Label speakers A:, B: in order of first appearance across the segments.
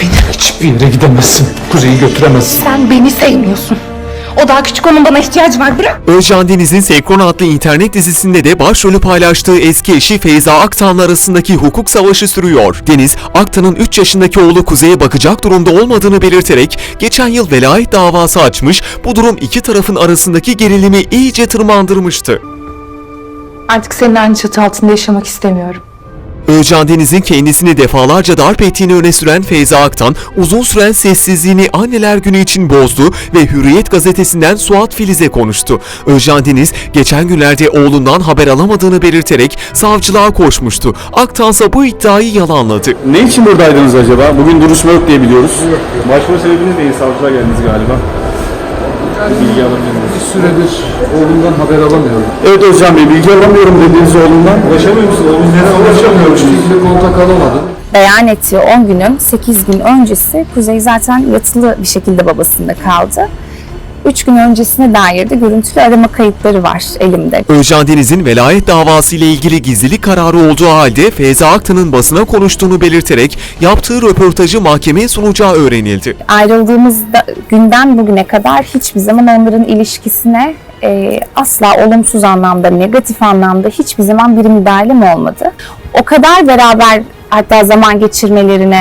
A: Beni hiçbir yere gidemezsin. Kuzey'i götüremezsin.
B: Sen beni sevmiyorsun. O daha küçük onun bana ihtiyacı var. Bırak.
C: Özcan Deniz'in Senkron adlı internet dizisinde de başrolü paylaştığı eski eşi Feyza Aktan'la arasındaki hukuk savaşı sürüyor. Deniz, Aktan'ın 3 yaşındaki oğlu Kuzey'e bakacak durumda olmadığını belirterek geçen yıl velayet davası açmış, bu durum iki tarafın arasındaki gerilimi iyice tırmandırmıştı.
B: Artık seninle aynı çatı altında yaşamak istemiyorum.
C: Özcan Deniz'in kendisini defalarca darp ettiğini öne süren Feyza Aktan, uzun süren sessizliğini Anneler Günü için bozdu ve Hürriyet gazetesinden Suat Filiz'e konuştu. Özcan Deniz, geçen günlerde oğlundan haber alamadığını belirterek savcılığa koşmuştu. Aktansa bu iddiayı yalanladı.
D: Ne için buradaydınız acaba? Bugün duruşma yok diye biliyoruz. Başvuru sebebiniz neydi? Savcılığa geldiniz galiba. Bilgi alabilir?
A: Bir süredir oğlumdan haber alamıyorum.
D: Evet Özcan Bey, bilgi alamıyorum dediğiniz oğlundan. Ulaşamıyor musunuz? Oğlunuz neden ulaşamıyormuş?
A: Hiçbir kontak alamadım.
E: beyan ettiği 10 günün 8 gün öncesi Kuzey zaten yatılı bir şekilde babasında kaldı. 3 gün öncesine dair de görüntülü arama kayıtları var elimde.
C: Özcan Deniz'in velayet davası ile ilgili gizlilik kararı olduğu halde Feyza Aktan'ın basına konuştuğunu belirterek yaptığı röportajı mahkemeye sunacağı öğrenildi.
E: Ayrıldığımız da- günden bugüne kadar hiçbir zaman onların ilişkisine e, asla olumsuz anlamda, negatif anlamda hiçbir zaman bir müdahalem olmadı. O kadar beraber hatta zaman geçirmelerine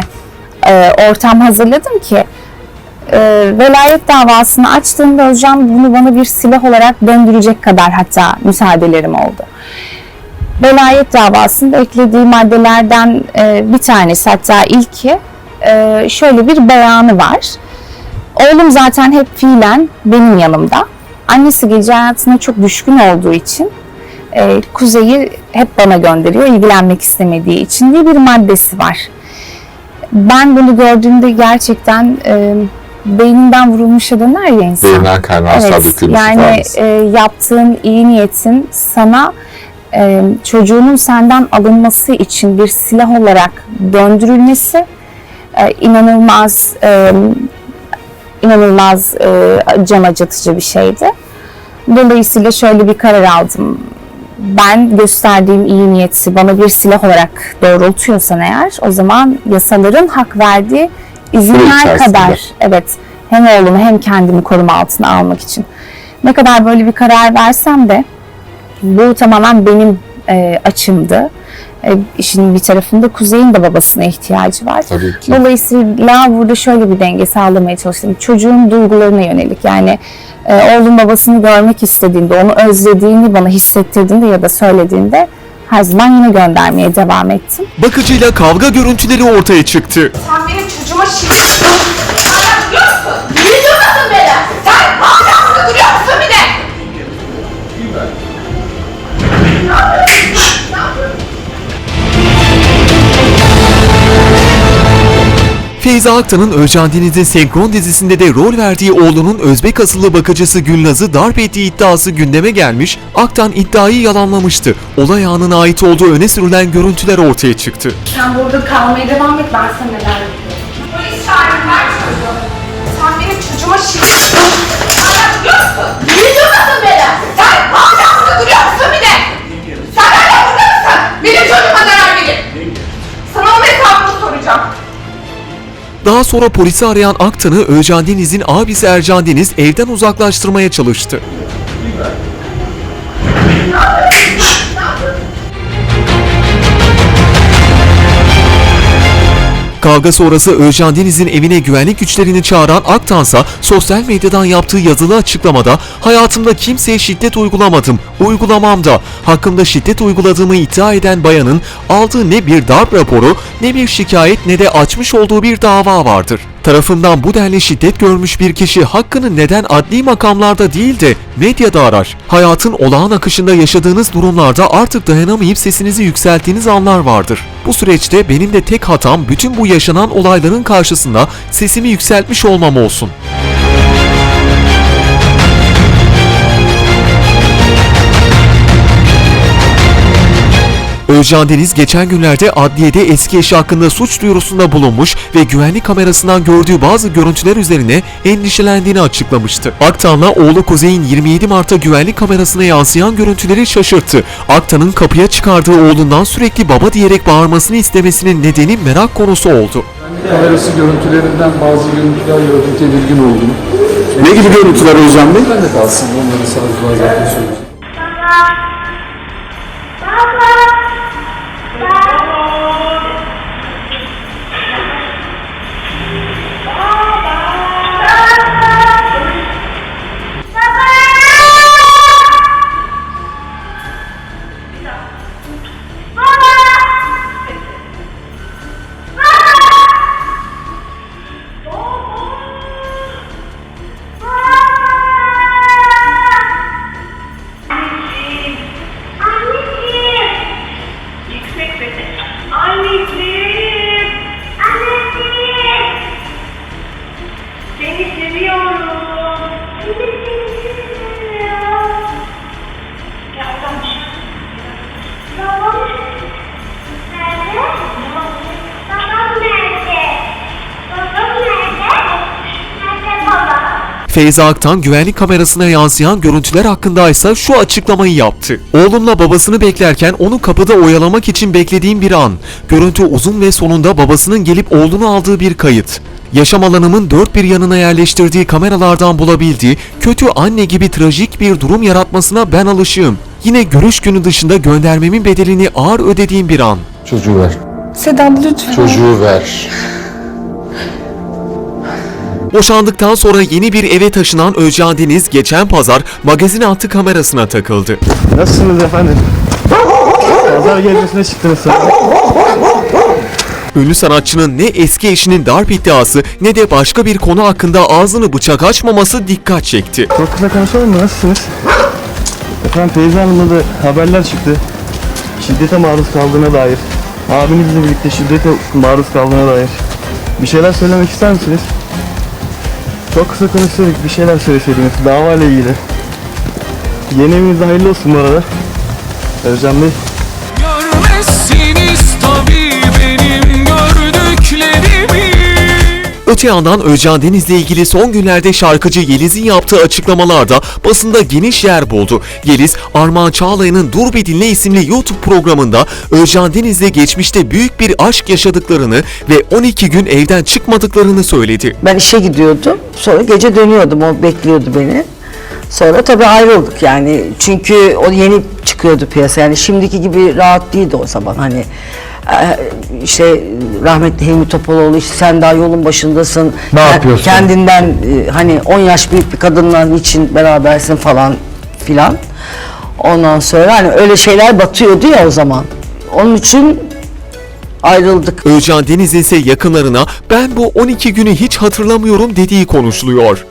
E: e, ortam hazırladım ki e, velayet davasını açtığımda Özcan bunu bana bir silah olarak döndürecek kadar hatta müsaadelerim oldu. Velayet davasında eklediği maddelerden e, bir tanesi hatta ilki e, şöyle bir beyanı var. Oğlum zaten hep fiilen benim yanımda. Annesi gece hayatına çok düşkün olduğu için e, Kuzey'i hep bana gönderiyor ilgilenmek istemediği için diye bir maddesi var. Ben bunu gördüğümde gerçekten e, beyninden vurulmuşa döner ya insan.
F: Beyninden kaynağı
E: Evet,
F: dökülmüş
E: yani
F: ifadesi.
E: e, yaptığın iyi niyetin sana e, çocuğunun senden alınması için bir silah olarak döndürülmesi e, inanılmaz e, inanılmaz e, can acıtıcı bir şeydi. Dolayısıyla şöyle bir karar aldım. Ben gösterdiğim iyi niyeti bana bir silah olarak doğrultuyorsan eğer o zaman yasaların hak verdiği izinler kadar evet hem oğlumu hem kendimi koruma altına almak için. Ne kadar böyle bir karar versem de bu tamamen benim e, açımdı. E, işin bir tarafında Kuzey'in de babasına ihtiyacı var.
F: Tabii ki.
E: Dolayısıyla burada şöyle bir denge sağlamaya çalıştım. Çocuğun duygularına yönelik yani e, oğlum babasını görmek istediğinde, onu özlediğini bana hissettirdiğinde ya da söylediğinde her zaman yine göndermeye devam ettim.
C: Bakıcıyla kavga görüntüleri ortaya çıktı.
B: Sen benim çocuğuma şiddet
C: Feyza Aktan'ın Özcan Deniz'in senkron dizisinde de rol verdiği oğlunun Özbek asıllı bakıcısı Gülnaz'ı darp ettiği iddiası gündeme gelmiş, Aktan iddiayı yalanlamıştı. Olay anına ait olduğu öne sürülen görüntüler ortaya çıktı.
B: Sen burada kalmaya devam et ben sana neler yapıyorum. Polis çağırın ver çocuğu. Sen benim çocuğuma şiddet Hala duruyorsun.
C: Daha sonra polisi arayan Aktan'ı Özcan Deniz'in abisi Ercan Deniz evden uzaklaştırmaya çalıştı. Kavga sonrası Özcan Deniz'in evine güvenlik güçlerini çağıran Aktansa sosyal medyadan yaptığı yazılı açıklamada hayatımda kimseye şiddet uygulamadım, uygulamam da hakkımda şiddet uyguladığımı iddia eden bayanın aldığı ne bir darp raporu ne bir şikayet ne de açmış olduğu bir dava vardır. Tarafından bu denli şiddet görmüş bir kişi hakkını neden adli makamlarda değil de medyada arar? Hayatın olağan akışında yaşadığınız durumlarda artık dayanamayıp sesinizi yükselttiğiniz anlar vardır. Bu süreçte benim de tek hatam bütün bu yaşanan olayların karşısında sesimi yükseltmiş olmam olsun. Özcan Deniz geçen günlerde adliyede eski eşi hakkında suç duyurusunda bulunmuş ve güvenlik kamerasından gördüğü bazı görüntüler üzerine endişelendiğini açıklamıştı. Aktan'la oğlu Kuzey'in 27 Mart'ta güvenlik kamerasına yansıyan görüntüleri şaşırttı. Aktan'ın kapıya çıkardığı oğlundan sürekli baba diyerek bağırmasını istemesinin nedeni merak konusu oldu.
A: Kamerası görüntülerinden bazı görüntüler gördüm tedirgin oldum.
D: Ne gibi görüntüler Özcan Bey?
A: Ben de kalsın onları savcılığa zaten söyleyeceğim.
C: Feyza Aktan güvenlik kamerasına yansıyan görüntüler hakkında ise şu açıklamayı yaptı. Oğlumla babasını beklerken onu kapıda oyalamak için beklediğim bir an. Görüntü uzun ve sonunda babasının gelip oğlunu aldığı bir kayıt. Yaşam alanımın dört bir yanına yerleştirdiği kameralardan bulabildiği kötü anne gibi trajik bir durum yaratmasına ben alışığım. Yine görüş günü dışında göndermemin bedelini ağır ödediğim bir an.
A: Çocuğu ver.
E: Sedat lütfen.
A: Çocuğu ver.
C: Boşandıktan sonra yeni bir eve taşınan Özcan Deniz geçen pazar magazin attı kamerasına takıldı.
D: Nasılsınız efendim? Pazar gezisine çıktınız sanırım.
C: Ünlü sanatçının ne eski eşinin darp iddiası ne de başka bir konu hakkında ağzını bıçak açmaması dikkat çekti.
D: Çok kısa konuşalım mı? Nasılsınız? Efendim Feyza Hanım'la da haberler çıktı. Şiddete maruz kaldığına dair. Abinizle birlikte şiddete maruz kaldığına dair. Bir şeyler söylemek ister misiniz? Çok kısa konuşsaydık bir şeyler söyleseydiniz dava ile ilgili. Yeni eviniz hayırlı olsun bu arada. Özcan Bey.
C: Öte yandan Özcan Deniz'le ilgili son günlerde şarkıcı Yeliz'in yaptığı açıklamalarda basında geniş yer buldu. Yeliz, Armağan Çağlayan'ın Dur Bir Dinle isimli YouTube programında Özcan Deniz'le geçmişte büyük bir aşk yaşadıklarını ve 12 gün evden çıkmadıklarını söyledi.
F: Ben işe gidiyordum. Sonra gece dönüyordum. O bekliyordu beni. Sonra tabii ayrıldık yani. Çünkü o yeni çıkıyordu piyasa. Yani şimdiki gibi rahat değildi o zaman. Hani işte rahmetli Hilmi Topaloğlu işte sen daha yolun başındasın.
A: Ne
F: Kend-
A: yapıyorsun?
F: Kendinden e, hani 10 yaş büyük bir kadınla için berabersin falan filan. Ondan sonra hani öyle şeyler batıyordu ya o zaman. Onun için ayrıldık.
C: Özcan Deniz ise yakınlarına ben bu 12 günü hiç hatırlamıyorum dediği konuşuluyor.